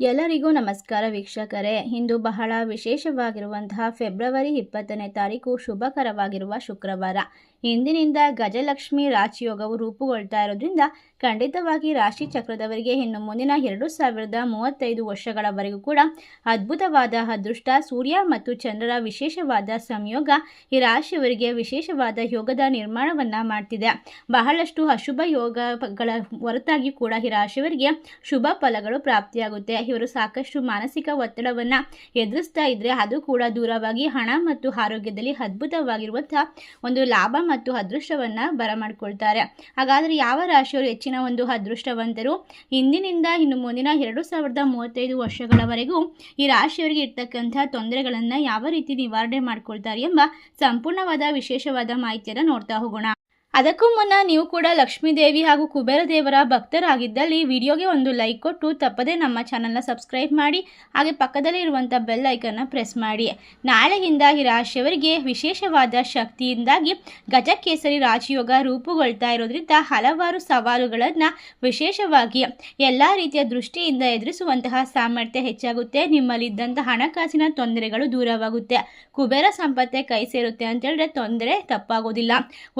ಎಲ್ಲರಿಗೂ ನಮಸ್ಕಾರ ವೀಕ್ಷಕರೇ. ಇಂದು ಬಹಳ ವಿಶೇಷವಾಗಿರುವಂತಹ ಫೆಬ್ರವರಿ ಇಪ್ಪತ್ತನೇ ತಾರೀಕು ಶುಭಕರವಾಗಿರುವ ಶುಕ್ರವಾರ. ಇಂದಿನಿಂದ ಗಜಲಕ್ಷ್ಮಿ ರಾಜಯೋಗವು ರೂಪುಗೊಳ್ತಾ ಇರೋದ್ರಿಂದ ಖಂಡಿತವಾಗಿ ರಾಶಿ ಚಕ್ರದವರಿಗೆ ಇನ್ನು ಮುಂದಿನ ಎರಡು ಸಾವಿರದ ಮೂವತ್ತೈದು ವರ್ಷಗಳವರೆಗೂ ಕೂಡ ಅದ್ಭುತವಾದ ಅದೃಷ್ಟ, ಸೂರ್ಯ ಮತ್ತು ಚಂದ್ರರ ವಿಶೇಷವಾದ ಸಂಯೋಗ ಈ ರಾಶಿಯವರಿಗೆ ವಿಶೇಷವಾದ ಯೋಗದ ನಿರ್ಮಾಣವನ್ನ ಮಾಡ್ತಿದೆ. ಬಹಳಷ್ಟು ಅಶುಭ ಯೋಗಗಳ ಹೊರತಾಗಿ ಕೂಡ ಈ ರಾಶಿಯವರಿಗೆ ಶುಭ ಫಲಗಳು ಪ್ರಾಪ್ತಿಯಾಗುತ್ತೆ. ಇವರು ಸಾಕಷ್ಟು ಮಾನಸಿಕ ಒತ್ತಡವನ್ನು ಎದುರಿಸ್ತಾ ಇದ್ರೆ ಅದು ಕೂಡ ದೂರವಾಗಿ ಹಣ ಮತ್ತು ಆರೋಗ್ಯದಲ್ಲಿ ಅದ್ಭುತವಾಗಿರುವಂತಹ ಒಂದು ಲಾಭ ಮತ್ತು ಅದೃಷ್ಟವನ್ನ ಬರಮಾಡ್ಕೊಳ್ತಾರೆ. ಹಾಗಾದ್ರೆ ಯಾವ ರಾಶಿಯವರು ಹೆಚ್ಚಿನ ಒಂದು ಅದೃಷ್ಟವಂತರು? ಇಂದಿನಿಂದ ಇನ್ನು ಮುಂದಿನ ಎರಡು ಸಾವಿರದ ಮೂವತ್ತೈದು ವರ್ಷಗಳವರೆಗೂ ಈ ರಾಶಿಯವರಿಗೆ ಇರ್ತಕ್ಕಂಥ ತೊಂದರೆಗಳನ್ನು ಯಾವ ರೀತಿ ನಿವಾರಣೆ ಮಾಡ್ಕೊಳ್ತಾರೆ ಎಂಬ ಸಂಪೂರ್ಣವಾದ ವಿಶೇಷವಾದ ಮಾಹಿತಿಯನ್ನು ನೋಡ್ತಾ ಹೋಗೋಣ. ಅದಕ್ಕೂ ಮುನ್ನ ನೀವು ಕೂಡ ಲಕ್ಷ್ಮೀದೇವಿ ಹಾಗೂ ಕುಬೇರ ದೇವರ ಭಕ್ತರಾಗಿದ್ದಲ್ಲಿ ವಿಡಿಯೋಗೆ ಒಂದು ಲೈಕ್ ಕೊಟ್ಟು ತಪ್ಪದೇ ನಮ್ಮ ಚಾನಲ್ನ ಸಬ್ಸ್ಕ್ರೈಬ್ ಮಾಡಿ, ಹಾಗೆ ಪಕ್ಕದಲ್ಲಿ ಇರುವಂಥ ಬೆಲ್ ಐಕನ್ನ ಪ್ರೆಸ್ ಮಾಡಿ. ನಾಳೆಯಿಂದ ಈ ರಾಶಿಯವರಿಗೆ ವಿಶೇಷವಾದ ಶಕ್ತಿಯಿಂದಾಗಿ ಗಜಕೇಸರಿ ರಾಜಯೋಗ ರೂಪುಗೊಳ್ತಾ ಇರೋದ್ರಿಂದ ಹಲವಾರು ಸವಾಲುಗಳನ್ನು ವಿಶೇಷವಾಗಿ ಎಲ್ಲ ರೀತಿಯ ದೃಷ್ಟಿಯಿಂದ ಎದುರಿಸುವಂತಹ ಸಾಮರ್ಥ್ಯ ಹೆಚ್ಚಾಗುತ್ತೆ. ನಿಮ್ಮಲ್ಲಿದ್ದಂಥ ಹಣಕಾಸಿನ ತೊಂದರೆಗಳು ದೂರವಾಗುತ್ತೆ. ಕುಬೇರ ಸಂಪತ್ತೆ ಕೈ ಸೇರುತ್ತೆ ಅಂತೇಳಿದ್ರೆ ತೊಂದರೆ ತಪ್ಪಾಗೋದಿಲ್ಲ.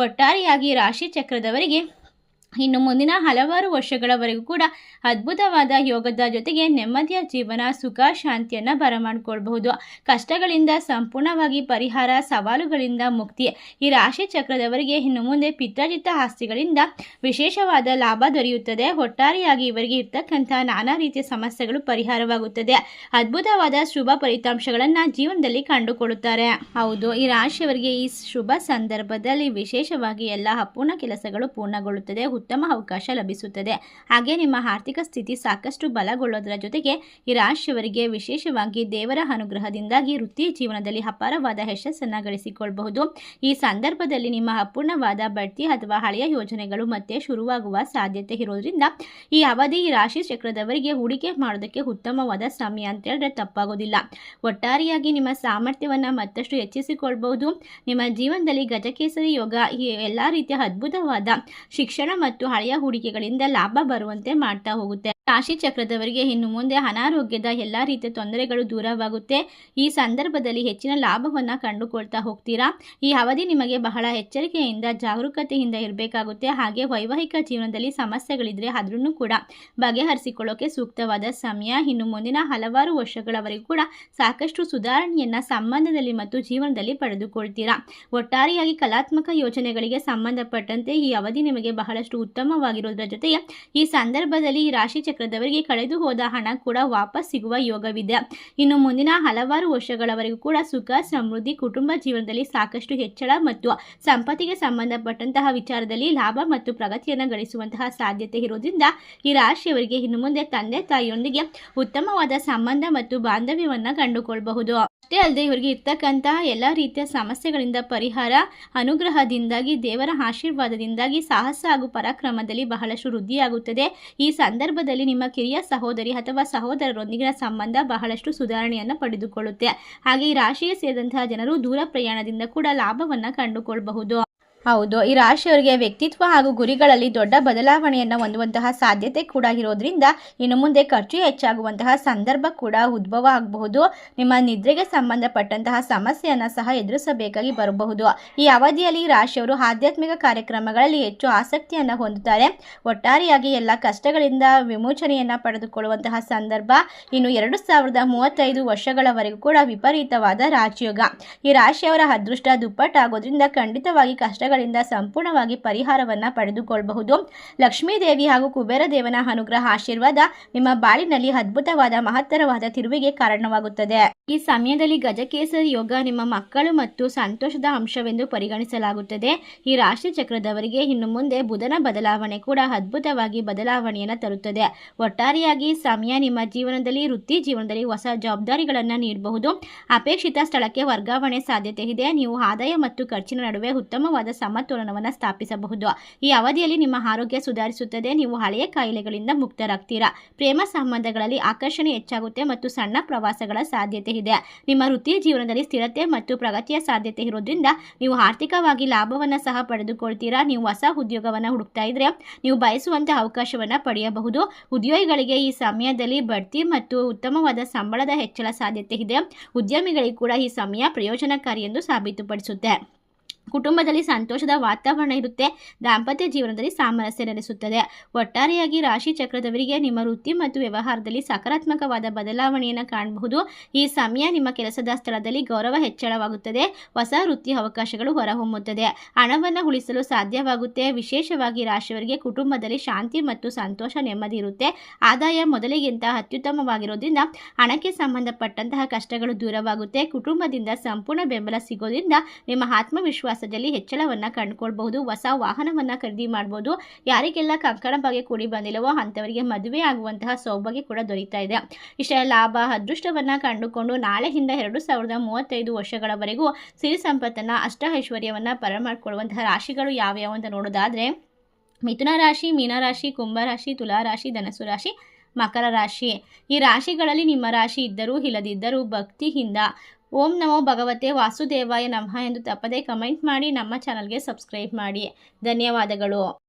ಒಟ್ಟಾರೆಯಾಗಿ ರಾಶಿ ಚಕ್ರದವರಿಗೆ ಇನ್ನು ಮುಂದಿನ ಹಲವಾರು ವರ್ಷಗಳವರೆಗೂ ಕೂಡ ಅದ್ಭುತವಾದ ಯೋಗದ ಜೊತೆಗೆ ನೆಮ್ಮದಿಯ ಜೀವನ, ಸುಖ, ಶಾಂತಿಯನ್ನು ಬರಮಾಡಿಕೊಳ್ಬಹುದು. ಕಷ್ಟಗಳಿಂದ ಸಂಪೂರ್ಣವಾಗಿ ಪರಿಹಾರ, ಸವಾಲುಗಳಿಂದ ಮುಕ್ತಿ ಈ ರಾಶಿ ಚಕ್ರದವರಿಗೆ ಇನ್ನು ಮುಂದೆ ಪಿತ್ರಜಿತ ಆಸ್ತಿಗಳಿಂದ ವಿಶೇಷವಾದ ಲಾಭ ದೊರೆಯುತ್ತದೆ. ಒಟ್ಟಾರೆಯಾಗಿ ಇವರಿಗೆ ಇರ್ತಕ್ಕಂಥ ನಾನಾ ರೀತಿಯ ಸಮಸ್ಯೆಗಳು ಪರಿಹಾರವಾಗುತ್ತದೆ. ಅದ್ಭುತವಾದ ಶುಭ ಫಲಿತಾಂಶಗಳನ್ನು ಜೀವನದಲ್ಲಿ ಕಂಡುಕೊಳ್ಳುತ್ತಾರೆ. ಹೌದು, ಈ ರಾಶಿಯವರಿಗೆ ಈ ಶುಭ ಸಂದರ್ಭದಲ್ಲಿ ವಿಶೇಷವಾಗಿ ಎಲ್ಲ ಅಪೂರ್ಣ ಕೆಲಸಗಳು ಪೂರ್ಣಗೊಳ್ಳುತ್ತದೆ. ಉತ್ತಮ ಅವಕಾಶ ಲಭಿಸುತ್ತದೆ. ಹಾಗೆ ನಿಮ್ಮ ಆರ್ಥಿಕ ಸ್ಥಿತಿ ಸಾಕಷ್ಟು ಬಲಗೊಳ್ಳೋದರ ಜೊತೆಗೆ ಈ ರಾಶಿಯವರಿಗೆ ವಿಶೇಷವಾಗಿ ದೇವರ ಅನುಗ್ರಹದಿಂದಾಗಿ ವೃತ್ತಿ ಜೀವನದಲ್ಲಿ ಅಪಾರವಾದ ಯಶಸ್ಸನ್ನು ಗಳಿಸಿಕೊಳ್ಳಬಹುದು ಈ ಸಂದರ್ಭದಲ್ಲಿ ನಿಮ್ಮ ಅಪೂರ್ಣವಾದ ಬಡ್ತಿ ಅಥವಾ ಹಳೆಯ ಯೋಜನೆಗಳು ಮತ್ತೆ ಶುರುವಾಗುವ ಸಾಧ್ಯತೆ ಇರೋದ್ರಿಂದ ಈ ಅವಧಿ ಈ ರಾಶಿ ಚಕ್ರದವರಿಗೆ ಹೂಡಿಕೆ ಮಾಡೋದಕ್ಕೆ ಉತ್ತಮವಾದ ಸಮಯ ಅಂತ ಹೇಳಿದ್ರೆ ತಪ್ಪಾಗೋದಿಲ್ಲ. ಒಟ್ಟಾರೆಯಾಗಿ ನಿಮ್ಮ ಸಾಮರ್ಥ್ಯವನ್ನು ಮತ್ತಷ್ಟು ಹೆಚ್ಚಿಸಿಕೊಳ್ಬಹುದು. ನಿಮ್ಮ ಜೀವನದಲ್ಲಿ ಗಜಕೇಸರಿ ಯೋಗ ಈ ಎಲ್ಲ ರೀತಿಯ ಅದ್ಭುತವಾದ ಶಿಕ್ಷಣ ಮತ್ತು ಹಳೆಯ ಹೂಡಿಕೆಗಳಿಂದ ಲಾಭ ಬರುವಂತೆ ಮಾಡ್ತಾ ಹೋಗುತ್ತೆ. ರಾಶಿ ಚಕ್ರದವರಿಗೆ ಇನ್ನು ಮುಂದೆ ಅನಾರೋಗ್ಯದ ಎಲ್ಲ ರೀತಿಯ ತೊಂದರೆಗಳು ದೂರವಾಗುತ್ತೆ. ಈ ಸಂದರ್ಭದಲ್ಲಿ ಹೆಚ್ಚಿನ ಲಾಭವನ್ನು ಕಂಡುಕೊಳ್ತಾ ಹೋಗ್ತೀರಾ? ಈ ಅವಧಿ ನಿಮಗೆ ಬಹಳ ಎಚ್ಚರಿಕೆಯಿಂದ, ಜಾಗರೂಕತೆಯಿಂದ ಇರಬೇಕಾಗುತ್ತೆ. ಹಾಗೆ ವೈವಾಹಿಕ ಜೀವನದಲ್ಲಿ ಸಮಸ್ಯೆಗಳಿದ್ರೆ ಅದನ್ನು ಕೂಡ ಬಗೆಹರಿಸಿಕೊಳ್ಳೋಕೆ ಸೂಕ್ತವಾದ ಸಮಯ. ಇನ್ನು ಮುಂದಿನ ಹಲವಾರು ವರ್ಷಗಳವರೆಗೂ ಕೂಡ ಸಾಕಷ್ಟು ಸುಧಾರಣೆಯನ್ನ ಸಂಬಂಧದಲ್ಲಿ ಮತ್ತು ಜೀವನದಲ್ಲಿ ಪಡೆದುಕೊಳ್ತೀರಾ? ಒಟ್ಟಾರೆಯಾಗಿ ಕಲಾತ್ಮಕ ಯೋಜನೆಗಳಿಗೆ ಸಂಬಂಧಪಟ್ಟಂತೆ ಈ ಅವಧಿ ನಿಮಗೆ ಬಹಳಷ್ಟು ಉತ್ತಮವಾಗಿರೋದ್ರ ಜೊತೆಗೆ ಈ ಸಂದರ್ಭದಲ್ಲಿ ಈ ರಾಶಿ ಚಕ್ರದವರಿಗೆ ಕಳೆದು ಹೋದ ಹಣ ಕೂಡ ವಾಪಸ್ ಸಿಗುವ ಯೋಗವಿದೆ. ಇನ್ನು ಮುಂದಿನ ಹಲವಾರು ವರ್ಷಗಳವರೆಗೂ ಕೂಡ ಸುಖ, ಸಮೃದ್ಧಿ, ಕುಟುಂಬ ಜೀವನದಲ್ಲಿ ಸಾಕಷ್ಟು ಹೆಚ್ಚಳ ಮತ್ತು ಸಂಪತ್ತಿಗೆ ಸಂಬಂಧಪಟ್ಟಂತಹ ವಿಚಾರದಲ್ಲಿ ಲಾಭ ಮತ್ತು ಪ್ರಗತಿಯನ್ನು ಗಳಿಸುವಂತಹ ಸಾಧ್ಯತೆ ಇರುವುದರಿಂದ ಈ ರಾಶಿಯವರಿಗೆ ಇನ್ನು ಮುಂದೆ ತಂದೆ ತಾಯಿಯೊಂದಿಗೆ ಉತ್ತಮವಾದ ಸಂಬಂಧ ಮತ್ತು ಬಾಂಧವ್ಯವನ್ನು ಕಂಡುಕೊಳ್ಳಬಹುದು ಅಷ್ಟೇ ಅಲ್ಲದೆ ಇವರಿಗೆ ಇರ್ತಕ್ಕಂತಹ ಎಲ್ಲ ರೀತಿಯ ಸಮಸ್ಯೆಗಳಿಂದ ಪರಿಹಾರ, ಅನುಗ್ರಹದಿಂದಾಗಿ, ದೇವರ ಆಶೀರ್ವಾದದಿಂದಾಗಿ ಸಾಹಸ ಹಾಗೂ ಪರಾಕ್ರಮದಲ್ಲಿ ಬಹಳಷ್ಟು ವೃದ್ಧಿಯಾಗುತ್ತದೆ. ಈ ಸಂದರ್ಭದಲ್ಲಿ ನಿಮ್ಮ ಕಿರಿಯ ಸಹೋದರಿ ಅಥವಾ ಸಹೋದರರೊಂದಿಗಿನ ಸಂಬಂಧ ಬಹಳಷ್ಟು ಸುಧಾರಣೆಯನ್ನು ಪಡೆದುಕೊಳ್ಳುತ್ತೆ. ಹಾಗೆ ಈ ರಾಶಿಗೆ ಸೇರಿದಂತಹ ಜನರು ದೂರ ಪ್ರಯಾಣದಿಂದ ಕೂಡ ಲಾಭವನ್ನು ಕಂಡುಕೊಳ್ಳಬಹುದು ಹೌದು, ಈ ರಾಶಿಯವರಿಗೆ ವ್ಯಕ್ತಿತ್ವ ಹಾಗೂ ಗುರಿಗಳಲ್ಲಿ ದೊಡ್ಡ ಬದಲಾವಣೆಯನ್ನು ಹೊಂದುವಂತಹ ಸಾಧ್ಯತೆ ಕೂಡ ಇರೋದ್ರಿಂದ ಇನ್ನು ಮುಂದೆ ಖರ್ಚು ಹೆಚ್ಚಾಗುವಂತಹ ಸಂದರ್ಭ ಕೂಡ ಉದ್ಭವ ಆಗಬಹುದು. ನಿಮ್ಮ ನಿದ್ರೆಗೆ ಸಂಬಂಧಪಟ್ಟಂತಹ ಸಮಸ್ಯೆಯನ್ನು ಸಹ ಎದುರಿಸಬೇಕಾಗಿ ಬರಬಹುದು. ಈ ಅವಧಿಯಲ್ಲಿ ರಾಶಿಯವರು ಆಧ್ಯಾತ್ಮಿಕ ಕಾರ್ಯಕ್ರಮಗಳಲ್ಲಿ ಹೆಚ್ಚು ಆಸಕ್ತಿಯನ್ನು ಹೊಂದುತ್ತಾರೆ. ಒಟ್ಟಾರೆಯಾಗಿ ಎಲ್ಲ ಕಷ್ಟಗಳಿಂದ ವಿಮೋಚನೆಯನ್ನು ಪಡೆದುಕೊಳ್ಳುವಂತಹ ಸಂದರ್ಭ ಇನ್ನು ಎರಡು ಸಾವಿರದ ಮೂವತ್ತೈದು ವರ್ಷಗಳವರೆಗೂ ಕೂಡ ವಿಪರೀತವಾದ ರಾಜಯೋಗ. ಈ ರಾಶಿಯವರ ಅದೃಷ್ಟ ದುಪ್ಪಟ್ಟಾಗೋದ್ರಿಂದ ಖಂಡಿತವಾಗಿ ಕಷ್ಟಗಳಿಂದ ಸಂಪೂರ್ಣವಾಗಿ ಪರಿಹಾರವನ್ನು ಪಡೆದುಕೊಳ್ಳಬಹುದು ಲಕ್ಷ್ಮೀ ದೇವಿ ಹಾಗೂ ಕುಬೇರ ದೇವನ ಅನುಗ್ರಹ ಆಶೀರ್ವಾದ ನಿಮ್ಮ ಬಾಳಿನಲ್ಲಿ ಅದ್ಭುತವಾದ ಮಹತ್ತರವಾದ ತಿರುವಿಗೆ ಕಾರಣವಾಗುತ್ತದೆ. ಈ ಸಮಯದಲ್ಲಿ ಗಜಕೇಸರಿ ಯೋಗ ನಿಮ್ಮ ಮಕ್ಕಳು ಮತ್ತು ಸಂತೋಷದ ಅಂಶವೆಂದು ಪರಿಗಣಿಸಲಾಗುತ್ತದೆ. ಈ ರಾಶಿ ಚಕ್ರದವರಿಗೆ ಇನ್ನು ಮುಂದೆ ಬುಧನ ಬದಲಾವಣೆ ಕೂಡ ಅದ್ಭುತವಾಗಿ ಬದಲಾವಣೆಯನ್ನು ತರುತ್ತದೆ. ಒಟ್ಟಾರೆಯಾಗಿ ಸಮಯ ನಿಮ್ಮ ಜೀವನದಲ್ಲಿ, ವೃತ್ತಿ ಜೀವನದಲ್ಲಿ ಹೊಸ ಜವಾಬ್ದಾರಿಗಳನ್ನು ನೀಡಬಹುದು. ಅಪೇಕ್ಷಿತ ಸ್ಥಳಕ್ಕೆ ವರ್ಗಾವಣೆ ಸಾಧ್ಯತೆ ಇದೆ. ನೀವು ಆದಾಯ ಮತ್ತು ಖರ್ಚಿನ ನಡುವೆ ಉತ್ತಮವಾದ ಸಮತೋಲನವನ್ನು ಸ್ಥಾಪಿಸಬಹುದು. ಈ ಅವಧಿಯಲ್ಲಿ ನಿಮ್ಮ ಆರೋಗ್ಯ ಸುಧಾರಿಸುತ್ತದೆ. ನೀವು ಹಳೆಯ ಕಾಯಿಲೆಗಳಿಂದ ಮುಕ್ತರಾಗ್ತೀರಾ? ಪ್ರೇಮ ಸಂಬಂಧಗಳಲ್ಲಿ ಆಕರ್ಷಣೆ ಹೆಚ್ಚಾಗುತ್ತೆ ಮತ್ತು ಸಣ್ಣ ಪ್ರವಾಸಗಳ ಸಾಧ್ಯತೆ ಇದೆ. ನಿಮ್ಮ ವೃತ್ತಿ ಜೀವನದಲ್ಲಿ ಸ್ಥಿರತೆ ಮತ್ತು ಪ್ರಗತಿಯ ಸಾಧ್ಯತೆ ಇರೋದ್ರಿಂದ ನೀವು ಆರ್ಥಿಕವಾಗಿ ಲಾಭವನ್ನು ಸಹ ಪಡೆದುಕೊಳ್ತೀರಾ? ನೀವು ಹೊಸ ಉದ್ಯೋಗವನ್ನು ಹುಡುಕ್ತಾ ಇದ್ರೆ ನೀವು ಬಯಸುವಂತಹ ಅವಕಾಶವನ್ನು ಪಡೆಯಬಹುದು. ಉದ್ಯೋಗಿಗಳಿಗೆ ಈ ಸಮಯದಲ್ಲಿ ಬಡ್ತಿ ಮತ್ತು ಉತ್ತಮವಾದ ಸಂಬಳದ ಹೆಚ್ಚಳ ಸಾಧ್ಯತೆ ಇದೆ. ಉದ್ಯಮಿಗಳಿಗೆ ಕೂಡ ಈ ಸಮಯ ಪ್ರಯೋಜನಕಾರಿ ಎಂದು ಸಾಬೀತುಪಡಿಸುತ್ತೆ. ಕುಟುಂಬದಲ್ಲಿ ಸಂತೋಷದ ವಾತಾವರಣ ಇರುತ್ತೆ. ದಾಂಪತ್ಯ ಜೀವನದಲ್ಲಿ ಸಾಮರಸ್ಯ ನೆಲೆಸುತ್ತದೆ. ಒಟ್ಟಾರೆಯಾಗಿ ರಾಶಿ ಚಕ್ರದವರಿಗೆ ನಿಮ್ಮ ವೃತ್ತಿ ಮತ್ತು ವ್ಯವಹಾರದಲ್ಲಿ ಸಕಾರಾತ್ಮಕವಾದ ಬದಲಾವಣೆಯನ್ನು ಕಾಣಬಹುದು. ಈ ಸಮಯ ನಿಮ್ಮ ಕೆಲಸದ ಸ್ಥಳದಲ್ಲಿ ಗೌರವ ಹೆಚ್ಚಳವಾಗುತ್ತದೆ. ಹೊಸ ವೃತ್ತಿ ಅವಕಾಶಗಳು ಹೊರಹೊಮ್ಮುತ್ತದೆ. ಹಣವನ್ನು ಉಳಿಸಲು ಸಾಧ್ಯವಾಗುತ್ತೆ. ವಿಶೇಷವಾಗಿ ರಾಶಿಯವರಿಗೆ ಕುಟುಂಬದಲ್ಲಿ ಶಾಂತಿ ಮತ್ತು ಸಂತೋಷ ನೆಮ್ಮದಿ ಇರುತ್ತೆ. ಆದಾಯ ಮೊದಲಿಗಿಂತ ಅತ್ಯುತ್ತಮವಾಗಿರೋದ್ರಿಂದ ಹಣಕ್ಕೆ ಸಂಬಂಧಪಟ್ಟಂತಹ ಕಷ್ಟಗಳು ದೂರವಾಗುತ್ತೆ. ಕುಟುಂಬದಿಂದ ಸಂಪೂರ್ಣ ಬೆಂಬಲ ಸಿಗೋದ್ರಿಂದ ನಿಮ್ಮ ಆತ್ಮವಿಶ್ವಾಸದಲ್ಲಿ ಹೆಚ್ಚಳವನ್ನು ಕಂಡುಕೊಳ್ಬಹುದು, ಹೊಸ ವಾಹನವನ್ನು ಖರೀದಿ ಮಾಡಬಹುದು ಯಾರಿಗೆಲ್ಲ ಕಂಕಣ ಬಗ್ಗೆ ಕೂಡಿ ಬಂದಿಲ್ಲವೋ ಅಂಥವರಿಗೆ ಮದುವೆ ಆಗುವಂತಹ ಸೌಭಾಗ್ಯ ಕೂಡ ದೊರೀತಾ ಇದೆ. ಇಷ್ಟೇ ಲಾಭ, ಅದೃಷ್ಟವನ್ನು ಕಂಡುಕೊಂಡು ನಾಳೆಯಿಂದ ಎರಡು ಸಾವಿರದ ಮೂವತ್ತೈದು ವರ್ಷಗಳವರೆಗೂ ಸಿರಿ ಸಂಪತ್ತನ್ನು ಅಷ್ಟ ಐಶ್ವರ್ಯವನ್ನು ಪರಮಾಡ್ಕೊಳ್ಳುವಂತಹ ರಾಶಿಗಳು ಯಾವ್ಯಾವು ಅಂತ ನೋಡೋದಾದರೆ, ಮಿಥುನ ರಾಶಿ ಮೀನರಾಶಿ ಕುಂಭರಾಶಿ ತುಲಾರಾಶಿ ಧನಸು ರಾಶಿ, ಮಕರ ರಾಶಿ. ಈ ರಾಶಿಗಳಲ್ಲಿ ನಿಮ್ಮ ರಾಶಿ ಇದ್ದರೂ, ಇಲ್ಲದಿದ್ದರೂ ಭಕ್ತಿಯಿಂದ ಓಂ ನಮೋ ಭಗವತೆ ವಾಸುದೇವಾಯ ನಮಃ ಎಂದು ತಪ್ಪದೇ ಕಮೆಂಟ್ ಮಾಡಿ ನಮ್ಮ ಚಾನಲ್ಗೆ ಸಬ್ಸ್ಕ್ರೈಬ್ ಮಾಡಿ. ಧನ್ಯವಾದಗಳು.